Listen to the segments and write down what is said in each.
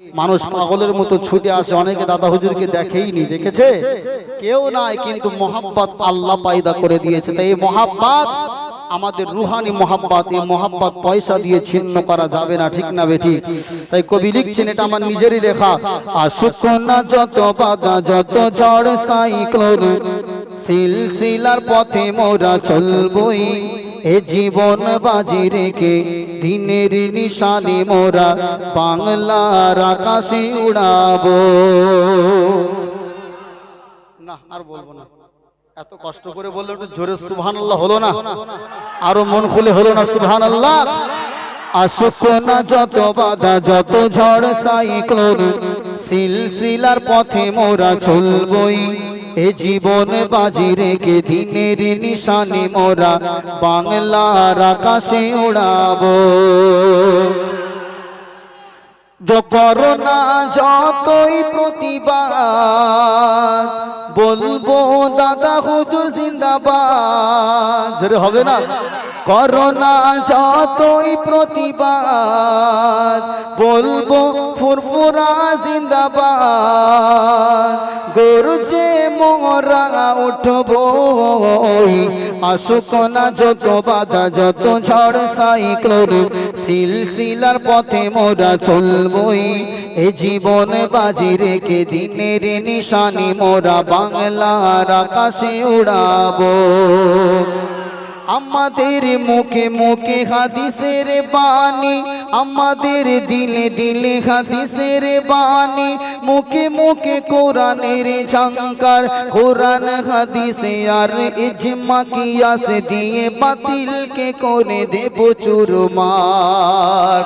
মানুষ পাগলের মতো ছুটে আসে। অনেকে দাদা হুজুরকে দেখেইনি, দেখেছে? কেউ নাই, কিন্তু মোহাব্বত আল্লাহ পায়দা করে দিয়েছে। তাই এই মোহাব্বত, আমাদের রুহানি মোহাব্বত, এই মোহাব্বত পয়সা দিয়ে ছিন্ন করা যাবে না, ঠিক না বেটি তাই কবি লিখছেন, এটা আমার নিজেরই লেখা। আসুক না যত বাধা, যত ঝড়, সাইক্লোন সিলসিলার পথে মোরা চলবই, এ জীবন বাজি রেখে দিনের নিশানে মোরা বাংলার আকাশে উড়াবো। না, আর বলব না। এত কষ্ট করে বললে একটু জোরে সুবহান হলো না? আরও মন খুলে হলো না সুবহান আল্লাহ আসুক না যত বাধা, যত ঝড় সাইক্লোন, সিলসিলার পথে মোরা চলবই। এ জীবন বাজি রেখে দিনের নিশানে মোরা বাংলার আকাশে উড়াবো। করোনা যতই প্রতিবাদ বলব, দাদা হুজুর জিন্দাবাদ। হবে না? করোনা যতই প্রতিবাদ, বলব ফুরফুরা জিন্দাবাদ। গরুজে মোরা উঠবো, আসুক না যত বাধা, যত ঝড় সাইক্লোন, সিলসিলার পথে মোরা চলবই। এ জীবন বাজি রেখে দিনের নিশানি মোরা বাংলার আকাশে উড়াবো। আমাদের মুখে মুখে হাদিসের বাণী আমাদের দিলে দিলে হাদিসের বাণী মুখে মুখে কোরআনের ঝঙ্কার কোরআন হাদিসে আর ইজমা কিয়াস দিয়ে বাতিলকে করে দেব চুরমার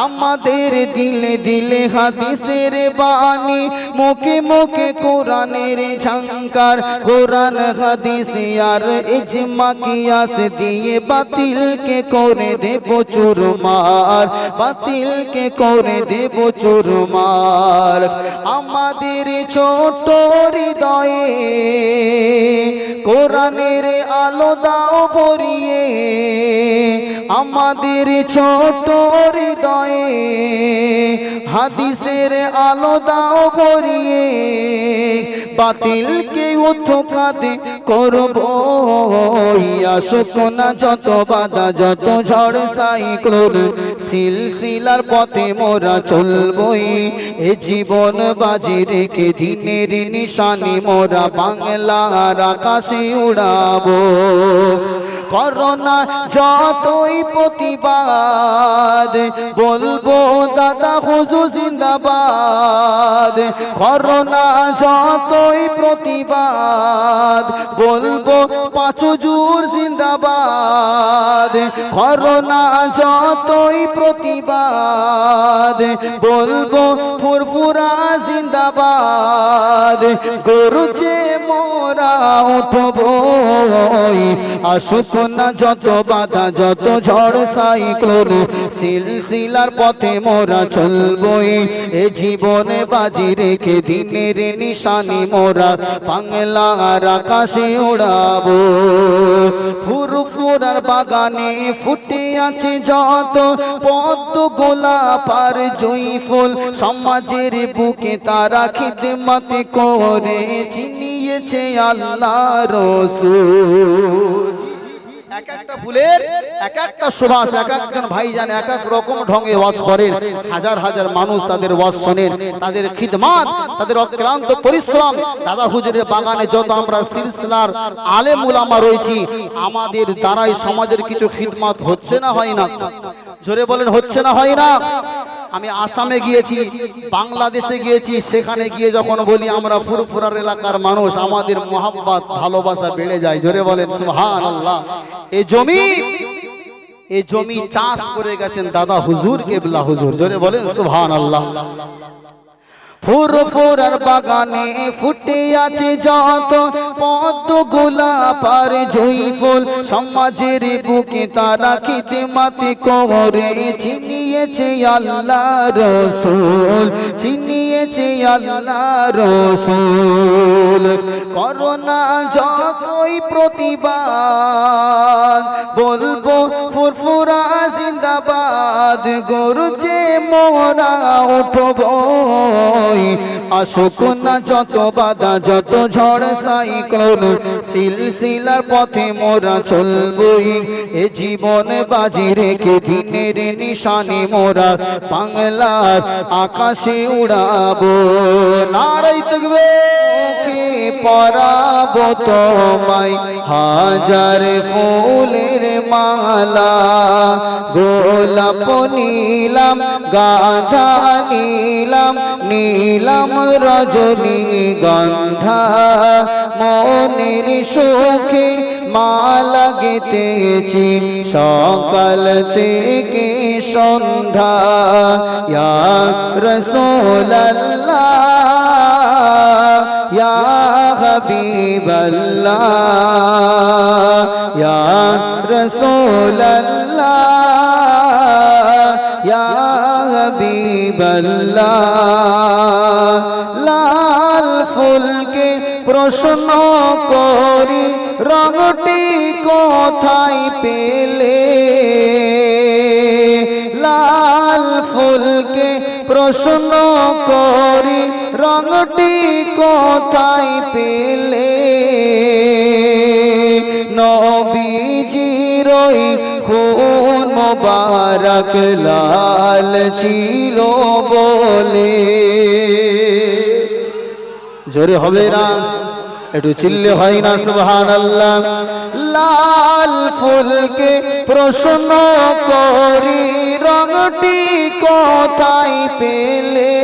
আমাদের দিলে দিলে হাদিসের বাণী মুখে মুখে কোরআনের ঝঙ্কার কোরআন হাদিসে আর ইজমা কিয়াস দিয়ে বাতিলকে করে দেব চুরমার, বাতিলকে করে দেব চুরমার। আমাদের ছোট হৃদয়ে কোরআনের আলো দাও ভরিয়ে, আমাদের ছোট হৃদয়ে হাদিসের আলো দাও ভরিয়ে, বাতিলকে উৎখাতে করব আসুক না যত বাধা, যত ঝড় সাইক্লোন, সিলসিলার পথে মোরা চলবই। এ জীবন বাজি রেখে দিনের নিশানি মোরা বাংলার আকাশে উড়াবো। করোনা যতই প্রতিবাদ, বলব দাদা হুজু জিন্দাবাদ। করোনা যতই প্রতিবাদ, বলব পাঁচুজুর জিন্দাবাদ। করোনা যতই প্রতিবাদ, বলব ফুরফুরা জিন্দাবাদ। গরুচে মোরা উঠবো আসুক না, যত বাধা, যত ঝড় সাইক্লোন সিলসিলার পথে মোরা চলবই। এ জীবনে বাজি রেখে দিনের নিশানি মোরা বাংলার আকাশে উড়াবো। ফুরফুরার বাগানে ফুটে আছে যত পদ্ম গোলাপ আর জুই ফুল, সমাজের বুকে তারা খিদমত করে, চিনিয়েছে আল্লাহ রসুল। এক একটা ফুলের এক একটা সুবাস, এক একজন ভাইজান এক এক রকম ঢঙ্গে ওয়াজ করেন। হাজার হাজার মানুষ তাদের ওয়াজ শোনেন, তাদের খিদমাত, তাদের অক্লান্ত পরিশ্রম। দাদা হুজুরের বাগানে যত আমরা সিলসিলার আলেম উলামা রয়েছি, আমাদের দ্বারাই সমাজের কিছু খিদমাত হচ্ছে না, হয় না? জোরে বলেন, হচ্ছে না, হয় না? আমি আসামে গিয়েছি, বাংলাদেশে গিয়েছি, সেখানে গিয়ে যখন বলি আমরা পুরপুরার এলাকার মানুষ, আমাদের মোহাম্মত ভালোবাসা বেড়ে যায়। জোরে বলেন সুহান আল্লাহ এ জমি এ জমি চাষ করে গেছেন দাদা হুজুর, কেবলা হুজুর। জোরে বলেন সুহান আল্লাহ ফুরফুরার বাগানে ফুটে আছে যত, পদ্ম গোলাপ আর জুই ফুল সমাজের বুকে তারা খিদমাতে করে চিনিয়েছে আল্লাহ রসুল চিনিয়েছে আল্লাহ রসুল। করোনা যতই প্রতিবাদ, বলব ফুরফুরা জিন্দাবাদ গরু যে মোরা উঠবো আসুক না যত বাধা, যত ঝড়, সাইক্লোন। সিলসিলার পথে মোরা চলবই। এ জীবন বাজি রেখে দিনের নিশানে মোরা বাংলার আকাশে উড়াবো। নারাই মুখে পরাবো তোমায়। হাজার ফুলের মালা, গোলাপ নীলাম, গাধা নীলাম নীলাম রজনী গন্ধা মনের সুখে মালা গেতেছি সকাল থেকে সন্ধ্যা রসোল্লাহ ইয়া হাবিবাল্লাহ প্রশ্ন করি, রঙটি কোথায় পেলে? লাল ফুলকে প্রশ্ন করি, রঙটি কোথায় পেলে? নবীজিরই খুন মোবারক লাল ছিল বলে। জোরে হবে না একটু চিল্লে হয় না সুবহান আল্লাহ লাল ফুলকে প্রশ্ন করি, রঙটি কোথায় পেলে?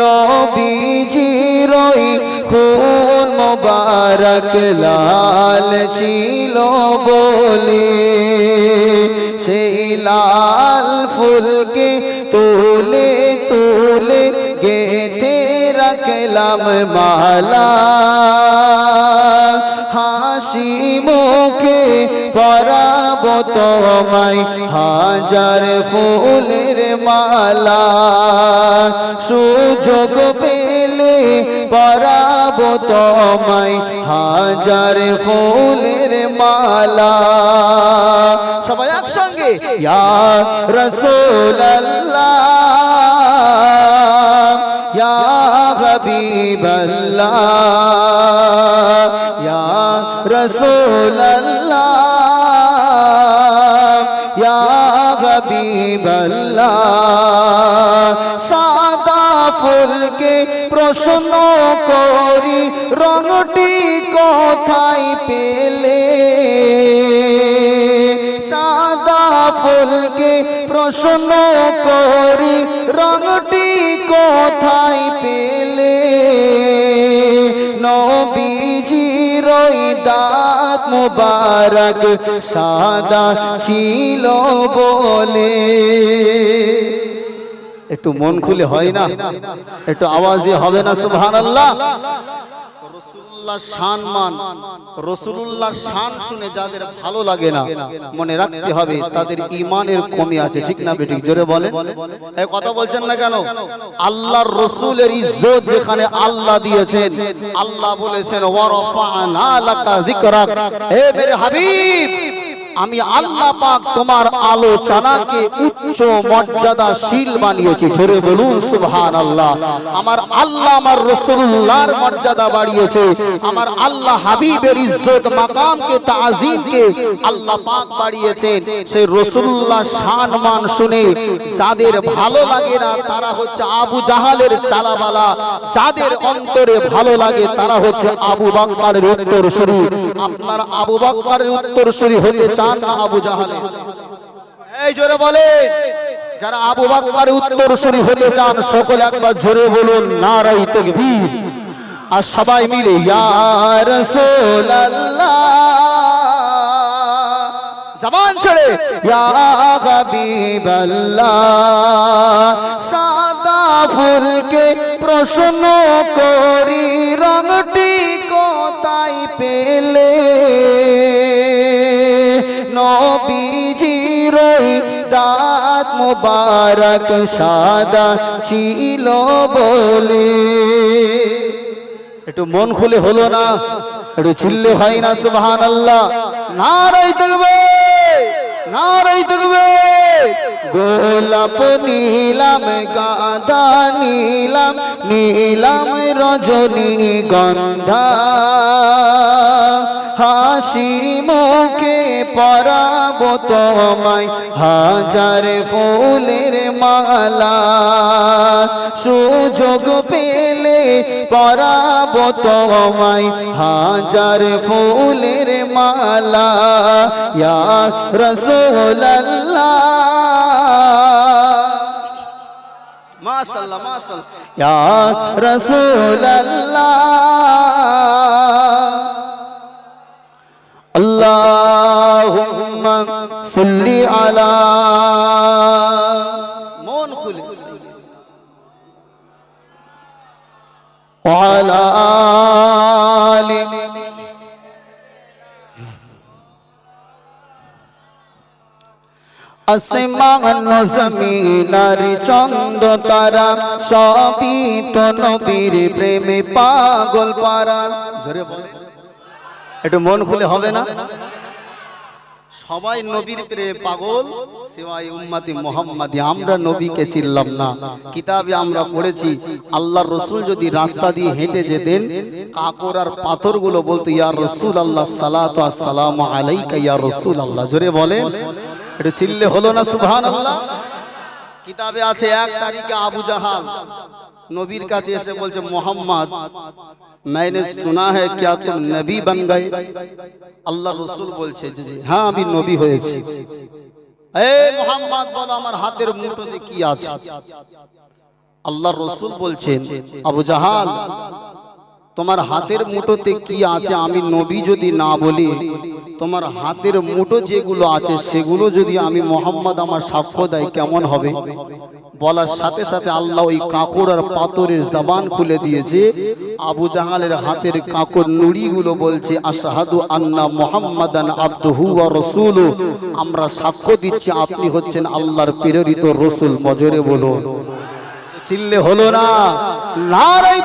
নবীজিরই খুন মোবারক লাল ছিল বলে। সেই লাল ফুলকে তুলে রাখলাম মালা। হাসি মুখে পরাব তোমায় হাজার ফুলের মালা। সুযোগ পেলে পরাব তোমায় হাজার ফুলের মালা। সবাই একসঙ্গে, ইয়া রসুল্লাহ হাবিবাল্লাহ ইয়া রসুল্লাহ ইয়া হাবিবাল্লাহ সাদা ফুলকে প্রশ্ন করি রঙটি কোথায় পেলে? ফুলকে প্রশ্ন করি রঙটি কোথায় পেলে? নবীজির ওই দাঁত মুবারক সাদা ছিল বলে। একটু মন খুলে হয় না? একটু আওয়াজ দিয়ে হবে না সুবহান আল্লাহ রসুল্লাহ শান মান রসুল্লাহ শান শুনে যাদের ভালো লাগে না, মনে রাখতে হবে তাদের ইমানের কমে আছে, ঠিক না বেটি জোরে বলে কথা বলছেন না কেন? আল্লাহর রসুলের ইজ্জত যেখানে আল্লাহ দিয়েছেন, আল্লাহ বলেছেন ওয়ারফানা লাকা যিকরাক। হে মেরে হাবিব! আমি আল্লাহ পাক তোমার আলোচনাকে উচ্চ মর্যাদাশীল বানিয়েছি। ধরে বলুন সুবহান আল্লাহ আমার আল্লাহ আমার রসুল্লাহর মর্যাদা বাড়িয়েছে। আমার আল্লাহ হাবিবের ইজ্জত, মাকামকে, তাজিমকে আল্লাহ পাক বাড়িয়েছেন। সেই রসুল্লাহ শান মান শুনে যাদের ভালো লাগে না, তারা হচ্ছে আবু জাহালের চালাবালা। যাদের অন্তরে ভালো লাগে, তারা হচ্ছে আবু বাক্কারের উত্তরসূরি। আপনার আবু বাক্কারের উত্তরসূরি হতে চান না আবু জাহালে। এই জোরে বলে যারা আবু বাক্কারের উত্তরসূরি হতে চান সকলে একবার জোরে বলুন নারাই তাকবীর। আর সবাই মিলে ইয়া রাসূলুল্লাহ। জবান ছেড়ে সাদা ফুলকে প্রশ্ন করি রঙটি কোথায় পেলে? নবীজির দাঁত মুবারক সাদা ছিল বলে। একটু মন খুলে হলো না, একটু চিল্লে ভাই না, সুবহানাল্লাহ। আল্লাহ নারাই দেখবে নারাই দেখবে। গোলাপ নীলাম গাঁদা নীলাম নীলাম রজনী গন্ধা। হাসি মুখে পরাব তোমায়, হাজার ফুলের মালা। সুযোগ পেলে পরাব তোমায় হাজার ফুলের মালা। ইয়া রসুল্লাহ মাশাল্লাহ মাশাল্লাহ ইয়া রাসূলুল্লাহ। আল্লাহুম্মা সাল্লি আলা মন খুলে وعلى آل আসমান জমিনার চন্দ তারা সবই তো নবীর প্রেমে পাগল পারা জোরে বলে একটু মন খুলে হবে না সবাই নবীর প্রেমে পাগল। সেবাই উম্মাতি মোহাম্মদি আমরা নবীকে চিনলাম না। কিতাবে আমরা পড়েছি আল্লাহর রসুল যদি রাস্তা দিয়ে হেঁটে যেতেন কাকর আর পাথরগুলো বলতো ইয়া রসুল আল্লাহ সালাত আসসালাম আলাইকা ইয়া রসুল আল্লাহ জোরে বলেন এটা চিল্লে হলো না সুবহান আল্লাহ কিতাবে আছে এক তারিখে আবু জাহাল নবীর কাছে এসে বলছে মোহাম্মদ মাইনে শোনা হ্যাঁ ক্যা তুম নবী বন গে আল্লাহ রসুল বলছে যে হ্যাঁ আমি নবী হয়েছি মোহাম্মদ বলো আমার হাতের মুঠোতে কি আল্লাহ রসুল বলছেন আবু জাহাল তোমার হাতের মুঠোতে কি আছে আমি নবী যদি না বলি? তোমার হাতের মুঠো যেগুলো আছে, সেগুলো যদি আমি মোহাম্মদ আমার সাক্ষ্য দেয়, কেমন হবে? বলার সাথে সাথে আল্লাহ ওই কাঁকড় আর পাথরের জবান খুলে দিয়েছে। আবু জাহালের হাতের কাঁকড় নুড়িগুলো বলছে, আশাহাদু আন্না মোহাম্মদান আব্দুহু রসুল। আমরা সাক্ষ্য দিচ্ছি, আপনি হচ্ছেন আল্লাহর প্রেরিত রসুল। মজরে বলুন। চিল্লে হলো না? নারাই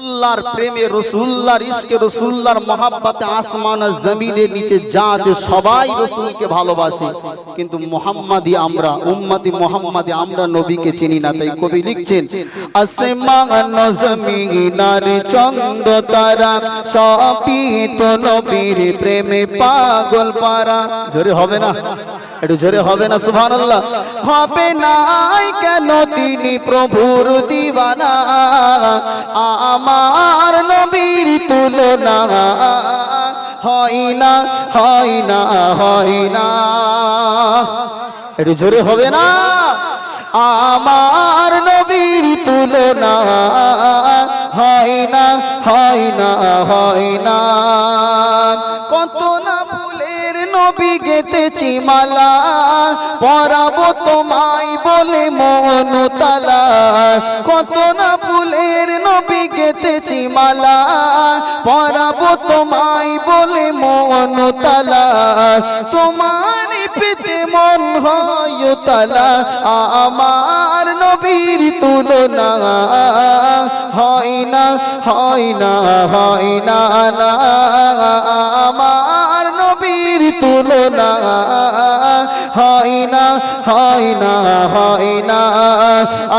রসুল্লাহর প্রেমে, রসুল্লাহর ইশকে, রসুল্লাহর মহাব্বাতে আসমান জমিনের নিচে যা আছে সবাই রসুলকে ভালোবাসে। কিন্তু মোহাম্মদি আমরা, উম্মতি মোহাম্মদি আমরা নবীকে চিনি না, তাই কবি লিখছেন, আসমান, জমিনার চন্দ তারা, সবই নবীর প্রেমে পাগল পারা। জোরে হবে না? একটু জোরে হবে না, সুবহানাল্লাহ? হবে নাই কেন তিনি প্রভুর দিবানা আমার নবীর তুলনা হয় না হয় না হয় না। একটু জোরে হবে না? আমার নবীর তুলনা হয় না হয় না হয় না। কত নবী গেতেছি মালা পরাবো তোমায় বলে মন তালা কত না ফুলের নবী গেতেছি মালা পরাবো তোমায় বলে মন তালা তোমার পেতে মন হয় তালা আমার নবীর তুলনা হয় না হয় না হয় না আমার তুলনা হয় না হয় না হয় না।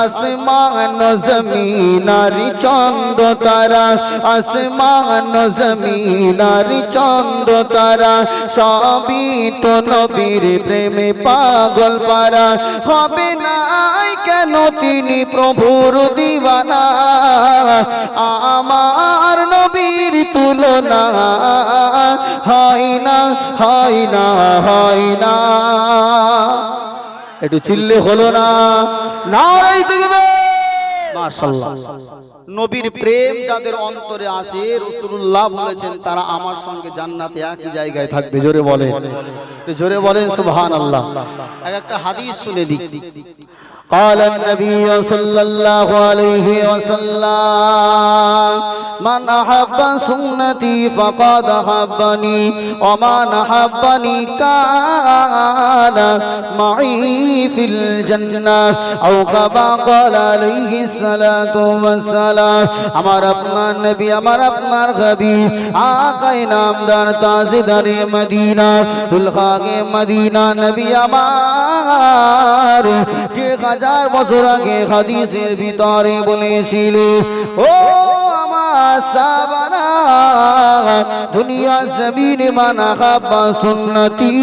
আসমান চন্দ তারা, আসমান জমিনারি চন্দ তারা, সবই তো নবীর প্রেমে পাগল পারা। হবে না কেন তিনি প্রভুর দিবানা? আমার নবীর তুলনা হয় না হয় না হয় না। একটু চিল্লে হলো না। নবীর প্রেম যাদের অন্তরে আছে রসুল্লাহ বলেছেন, তারা আমার সঙ্গে জান্নাতে একই জায়গায় থাকবে। জোরে বলে জোরে বলেন সুবহান আল্লাহ এক একটা হাদিস শুনে দিই قال النبي صلى الله عليه وسلم من أحب سنتي فقد أحبني ومن أحبني كان معي في الجنة أو كما قال عليه الصلاة والسلام আমার আপনার নবী আমার আপনার কবি আকাই নামদার তাজদারে মদিনা তুলখাগে মদিনা নবী আমার যে হাজার বছর আগে হাদিসের ভিতরে বলেছিল ও দুনিয়া জমিনে মানা সুন্নতি।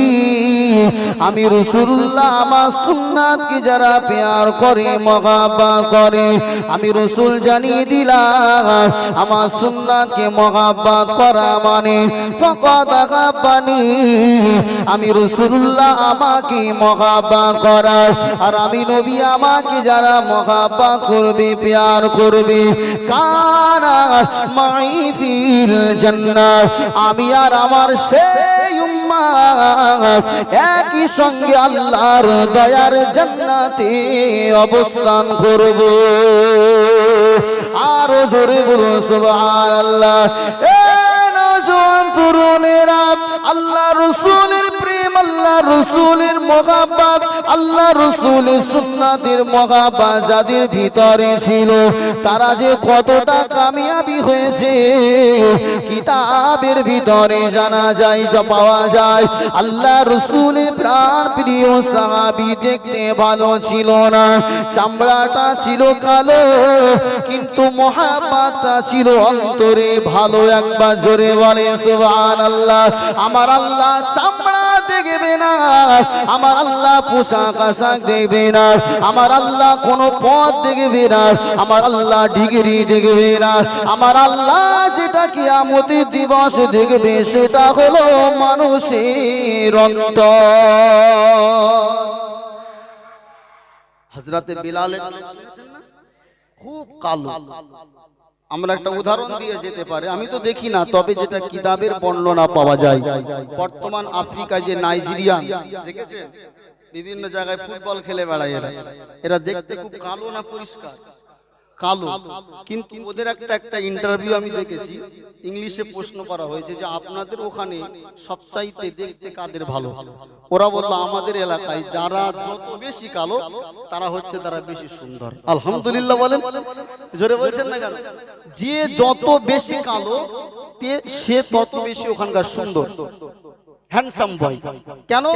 আমি রসুল্লাহ, আমার সুন্নাতকে যারা পেয়ার করে মহাবা করে, আমি রসুল জানিয়ে দিলাম, আমার সুন্নাতকে মহাব্বাত করা মানে আগাবানি আমি রসুল্লাহ, আমাকে মহাব্বাত করা, আর আমি নবী, আমাকে যারা মহাব্বাত করবে, পেয়ার করবে কানা মাই ফিল জান্নাত। আমি আর আমার সেই একই সঙ্গে আল্লাহর দয়ার জান্নাতে অবস্থান করব। আরও জোরে বলুন, সুবহানাল্লাহ। এ নওজোয়ান তরুণেরা, আল্লাহ প্রেম আল্লাহ রসুলের মহাব্বাত আল্লাহ রসুলের সুন্নাতের মহাব্বাত যাদের ভিতরে ছিল, তারা যে কতটা কামিয়াবি হয়েছে, কিতাবের ভিতরে জানা যায় পাওয়া যায় আল্লাহ রসুলের প্রাণ প্রিয় সাহাবি দেখতে ভালো ছিল না। চামড়াটা ছিল কালো, কিন্তু মহাপাতা ছিল অন্তরে ভালো, একবার জোরে বলে সুবহান আল্লাহ আমার আল্লাহ চামড়া দেখবে না আমার আল্লাহ পোশাক আশাক দেখবে না আমার আল্লাহ কোন পথ দেখবে না আমার আল্লাহ ডিগ্রি দেখবে না আমার আল্লাহ যেটা কিয়ামতের দিবস দেখবে সেটা হলো মানুষের অন্তর হজরতে না? খুব কালো আমরা একটা উদাহরণ দিয়ে যেতে পারে। আমি তো দেখি না তবে যেটা কিতাবের বর্ণনা পাওয়া যায়। বর্তমান আফ্রিকা যে নাইজেরিয়া দেখেছেন? বিভিন্ন জায়গায় ফুটবল খেলে বেড়ায় এরা। এরা দেখতে খুব কালো না পরিষ্কার? কালো। কিন্তু ওদের একটা একটা ইন্টারভিউ আমি দেখেছি। ইংলিশে প্রশ্ন করা হয়েছে যে আপনাদের ওখানে সবচাইতে দেখতে কাদের ভালো? ওরা বলল আমাদের এলাকায় যারা যত বেশি কালো তারা হচ্ছে তারা বেশি সুন্দর। আলহামদুলিল্লাহ বলেন। জোরে বলছেন না কেন? যে যত বেশি কালো সে তত বেশি ওখানকার সুন্দর। হ্যান্ডসাম বয় কেন?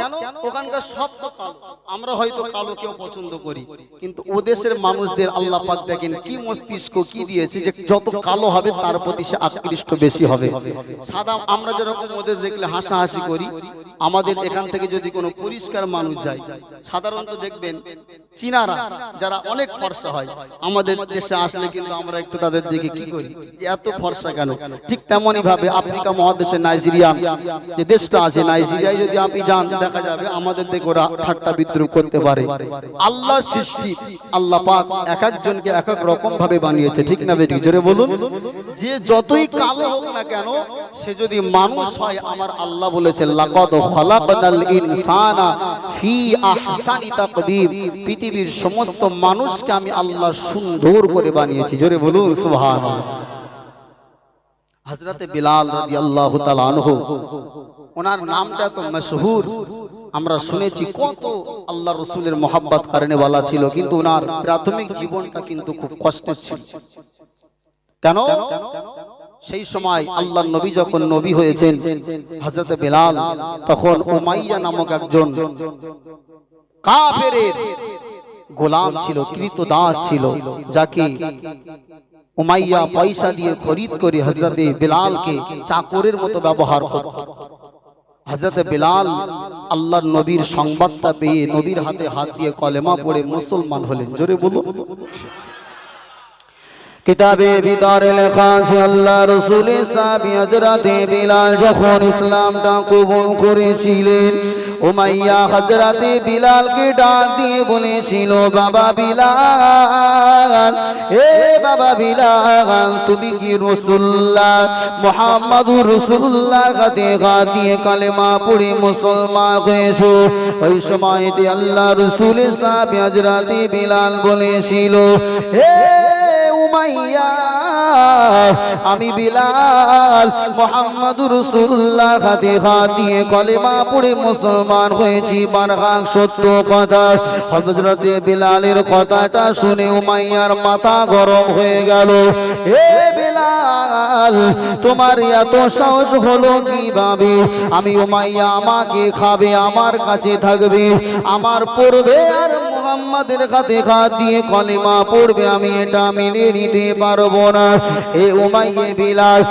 ওখানকার সব কালো। আমরা হয়তো কালো কেউ পছন্দ করি। কিন্তু ও দেশের মানুষদের আল্লাহ পাক দেখেন কি মস্তিষ্ক কি দিয়েছে যে যত কালো হবে তার প্রতি সে আকৃষ্ট বেশি হবে। সাদা আমরা যেরকম ওদের দেখলে হাসাহাসি করি আমাদের এখান থেকে যদি কোনো পরিষ্কার মানুষ যায় সাধারণত দেখবেন চীনারা যারা অনেক ফর্সা হয় আমাদের দেশে আসলে কিন্তু আমরা একটু তাদের দিকে কি করি? এত ফর্সা কেন? ঠিক তেমনই ভাবে আফ্রিকা মহাদেশে নাইজেরিয়া যে দেশটা আছে নাইজেরিয়ায় যদি আপনি যান, দেখা যাবে আমাদের দিকে ওরা ঠাট্টা বিদ্রুপ করতে পারে। আল্লাহ সৃষ্টি, আল্লাহ পাক এক একজনকে এক এক রকম ভাবে বানিয়েছে, ঠিক না বেটি? জোরে বলুন। যে যতই কালো হোক না কেন, সে যদি মানুষ হয়, আমার আল্লাহ বলেছে ইনসানা ফি আহসানি তাকদীর পৃথিবীর সমস্ত মানুষকে আমি আল্লাহ সুন্দর করে বানিয়েছি। জোরে বলুন, সুবহানাল্লাহ। হযরতে বিলাল রাদিয়াল্লাহু তাআলা আনহু ওনার নামটা তো মশহুর। আমরা শুনেছি কত আল্লাহ রসুলের মোহাব্বত কারণে বলা ছিল, কিন্তু ওনার প্রাথমিক জীবনটা কিন্তু খুব কষ্টের ছিল। কেন? সেই সময় আল্লাহ নবী যখন নবী হয়েছেন বেলাল, তখন ওমাইয়া নামক একজন গোলাম ছিল, কৃত দাস ছিল, যাকে উমাইয়া পয়সা দিয়ে খরিদ করে হজরতে বেলালকে চাকরের মতো ব্যবহার করত। হজরত বিলাল আল্লাহর নবীর সংবাদটা পেয়ে নবীর হাতে হাত দিয়ে কলেমা পড়ে মুসলমান হলেন। জোরে বলো কিতাবে ভিতরে লেখা আছে, আল্লাহ রসুলের সাহাবী হযরতে বিলাল যখন ইসলামটা কবুল করেছিলেন উমাইয়া হযরতে বিলালকে ডাক দিয়ে বলেছিল, বাবা বিলাল, এ বাবা বিলাল, তুমি কি রাসূলুল্লাহ মুহাম্মাদুর রাসূলুল্লাহ হাতে দিয়ে কালেমা পড়ে মুসলমান হয়েছো? ওই সময়তে আল্লাহ রসুলের সাহাবী হযরতে বিলাল বলেছিল হে উমাইয়া আমি বিলাল মোহাম্মদুর রসুল্লাহ হাতে হাত দিয়ে কলেমা পড়ে মুসলমান হয়েছি বারহাক সত্য কথা। হজরতে বিলালের কথাটা শুনে উমাইয়ার মাথা গরম হয়ে গেল। এ বিলাল তোমার এত সাহস হলো কীভাবে? আমি উমাইয়া আমাকে খাবে, আমার কাছে থাকবে। আমার পড়বে আর মোহাম্মদের কাছে হাত দিয়ে কলেমা পড়বে, আমি এটা মেনে নিতে পারব না। এ উমাইয়ে বিলাল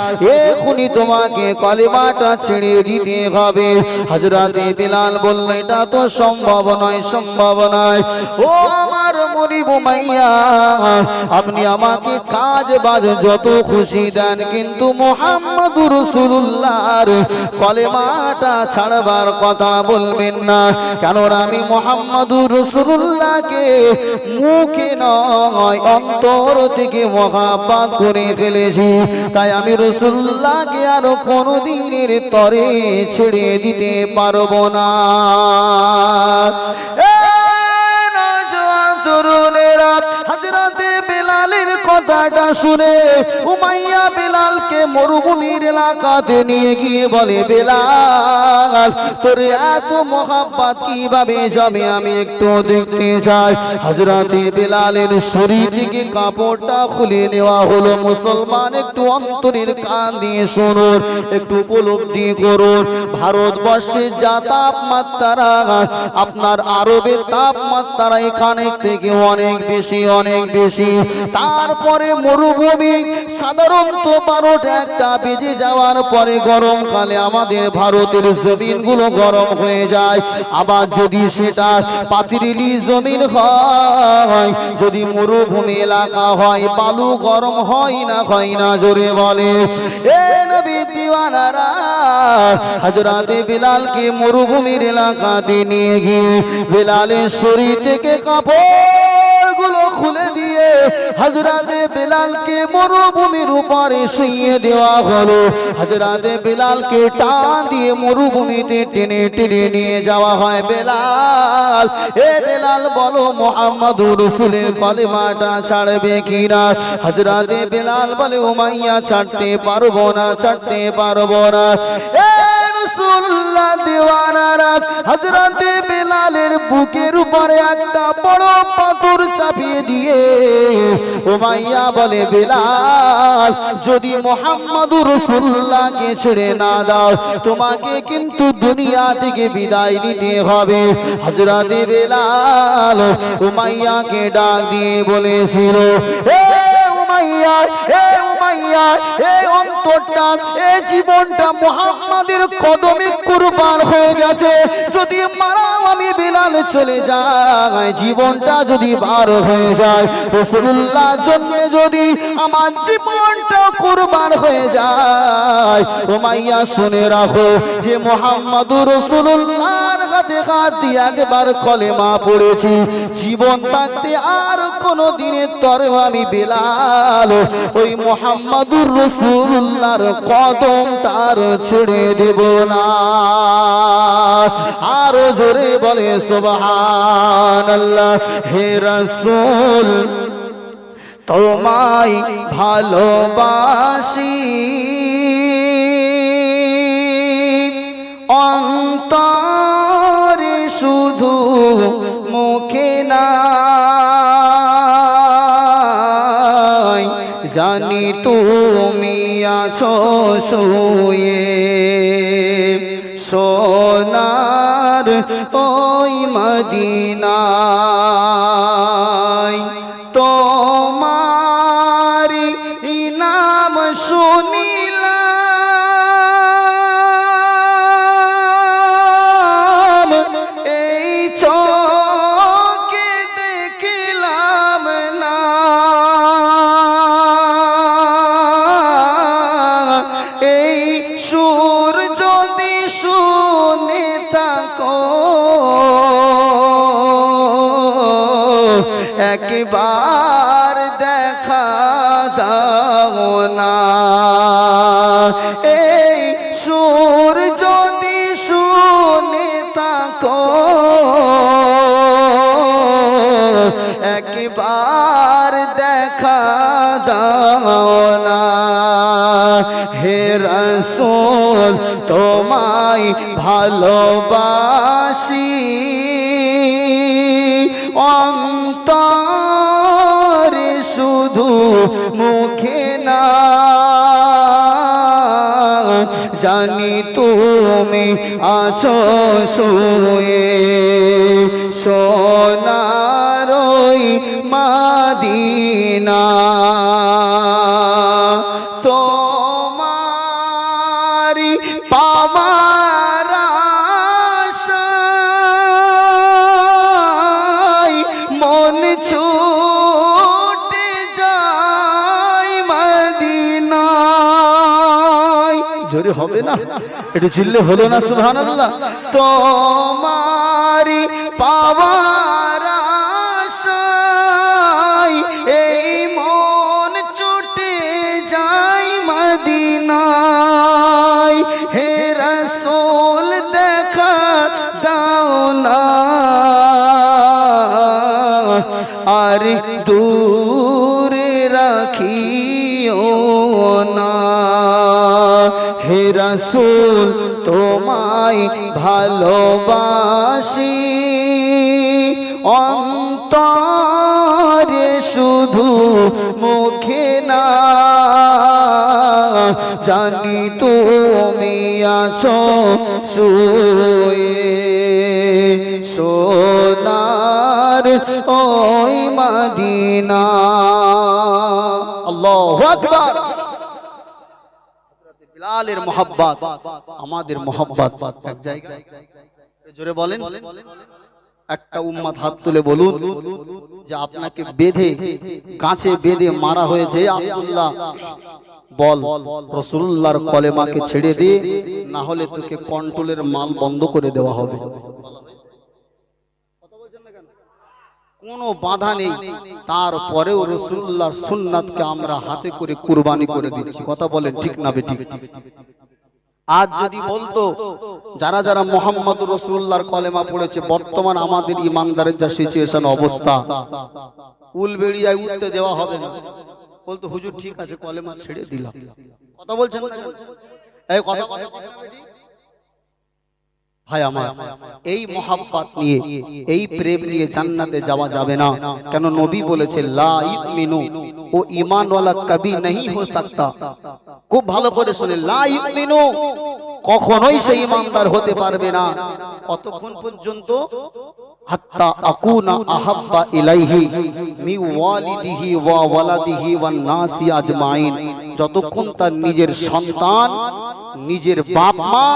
এখনই তোমাকে কলেমাটা ছেড়ে দিতে হবে। হজরতে বিলাল বলল, এটা তো সম্ভব নয় সম্ভব নয়। ও আমার মনিব উমাইয়া, আপনি আমাকে কাজ বাজ যত খুশি দেন কিন্তু মোহাম্মদুর রসুল্লাহর কলেমাটা ছাড়বার কথা বলবেন না। কেননা আমি মোহাম্মদুর রসুল্লাহকে মুখে নয়, অন্তর থেকে মহাপাত করে ফেলেছি। তাই আমি রসুল্লাহকে আরও কোনো দিনের তরে ছেড়ে দিতে পারব না। হাজরাতে বেলালের কথাটা শুনে উমাইয়া বেলালকে মরুভূমির এলাকাতে নিয়ে গিয়ে বলে, বেলাল, তোর এত মহাব্বাত কীভাবে যাবে? আমি একটু দেখতে চাই। হাজরাতে বেলালের শরীর থেকে কাপড়টা খুলে নেওয়া হলো। মুসলমান, একটু অন্তরের কান দিয়ে শুনুন, একটু উপলব্ধি করুন। ভারতবর্ষে যা তাপমাত্রা, আপনার আরবের তাপমাত্রা এখানে থেকে অনেক বেশি অনেক বেশি। তারপরে মরুভূমি, সাধারণত বারোটা একটা বেজে যাওয়ার পরে গরমকালে আমাদের ভারতের জমিনগুলো গরম হয়ে যায়। আবার যদি সেটা পাতিরিলি জমিন হয়, যদি মরুভূমি এলাকা হয়, বালু গরম হয় না হয় না, জোরে বলে। বিলালকে মরুভূমির এলাকাতে নিয়ে গিয়ে বিলালের শরীর থেকে কাপড় হজরতে বিলালকে মরুভূমির উপরে শুইয়ে দেওয়া হলো। হজরতে বিলালকে টান দিয়ে মরুভূমিতে টেনে টেনে নিয়ে যাওয়া হয়। বেলাল, এ বেলাল, বলো মোহাম্মদ রসুলের কলেমাটা ছাড়বে কিনা? হজরতে বেলাল বলে, উমাইয়া, ছাড়তে পারব না, ছাড়তে পারব না। রসুল্লাহ দিওয়ানারা হজরতে বেলালের বুকের উপরে একটা বড় পাথর চাপিয়ে দিয়ে উমাইয়া বলে, বেলাল, যদি মোহাম্মদুর রসুল্লাহকে ছেড়ে না দাও, তোমাকে কিন্তু দুনিয়া থেকে বিদায় নিতে হবে। হজরতে বেলাল উমাইয়াকে ডাক দিয়ে বলেছিল "এ উমাইয়া এ উমাইয়া এই অন্তরটা, এই জীবনটা মোহাম্মদের কদমে কুরবান হয়ে গেছে। যদি মারাও আমি বিলাল চলে যায়, জীবনটা যদি বার হয়ে যায়, রসুল্লাহ জন্য যদি আমার জীবনটা কুরবান হয়ে যায় উমাইয়া শুনে রাখো যে মোহাম্মদুর রসুল্লাহর হাতে হাত দিয়ে একবার কলেমা পড়েছি। জীবন থাকতে আর কোনো দিনের তরে আমি বেলাল, ওই মোহাম্মদুর রসুল্লাহর কদম তার ছেড়ে দেব না। আরও জোরে বলে সোবাহান হে রসুল, তোমায় ভালোবাসি। অন্তরে তুমি আছো শুয়ে। সোনার ওই মদিনায় তোমার নাম শুনিলাম ভালোবাসি। অন্তরে শুধু মুখে না। জানি তুমি আছো শুয়ে। হবে না। একটু চিল্লে হলো না সুবহানাল্লাহ। তোমারি পাওয়ার আশায় এই মন ছুটে যায় মদিনায়। ভালোবাসি। অন্তরে শুধু মুখে না জানি তুমি আছো শুয়ে। সোনার ওই মদিনা। আল্লাহু আকবার। বিলালের মোহাব্বত, আমাদের মোহাব্বত এক জায়গায়। জোরে বলেন। একটা উম্মাদ হাত তুলে বলুন যে আপনাকে বেঁধে কাছে বেঁধে মারা হয়েছে আব্দুল্লাহ। বল রসুল্লাহর কলেমাকে ছেড়ে দিয়ে না হলে তোকে কন্ট্রোলের মাল বন্ধ করে দেওয়া হবে। কোনো বাধা নেই। তারপরেও রসুল্লাহর সুন্নাতকে আমরা হাতে করে কুরবানি করে দিচ্ছি। কথা বলেন ঠিক না বেঠিক? আজ যদি বলতো, যারা যারা মোহাম্মদ রসুল্লাহর কলেমা পড়েছে, বর্তমান আমাদের ইমানদারের যা সিচুয়েশন অবস্থা, উলবেড়িয়ায় উঠতে দেওয়া হবে না। বলতো, হুজুর, ঠিক আছে, কলেমা ছেড়ে দিলাম। কথা বলছেন এই কথা কথা। ভাই আমার এই মহাব্বাত নিয়ে এই প্রেম নিয়ে জান্নাতে যাওয়া যাবে না কেন নবী বলেছে লা ইউমিনু ও ঈমানওয়ালা কবি नहीं हो सकता খুব ভালো করে শুনে লা ইউমিনু কখনোই সে ঈমানদার হতে পারবে না কতক্ষণ পর্যন্ত হাত্তা আকুনা আহাব্বা ইলাইহি মি ওয়ালিদিহি ওয়া ওয়ালাদিহি ওয়ান নাসি আজমাইন যতক্ষণ তার নিজের সন্তান নিজের বাপ মা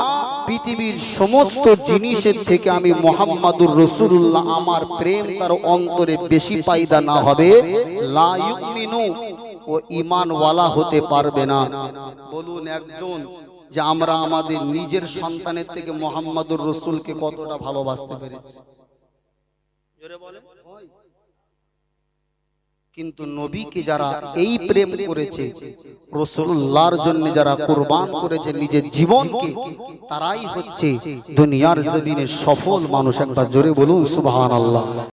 পৃথিবীর সমস্ত জিনিসের থেকে আমি মোহাম্মদুর রসুল্লাহ আমার প্রেম তার অন্তরে বেশি পাইদা না হবে। লা ইউমিনু, ও ইমানওয়ালা হতে পারবে না। বলুন একজন যে আমরা আমাদের নিজের সন্তানের থেকে মোহাম্মদুর রসুলকে কতটা ভালোবাসতে পেরেছি? জোরে বলেন। কিন্তু নবীকে যারা এই প্রেম করেছে রসুল্লাহর জন্য যারা কোরবান করেছে নিজের জীবনকে তারাই হচ্ছে দুনিয়ার জমিনে সফল মানুষ। একটা জোরে বলুন সুবহানাল্লাহ।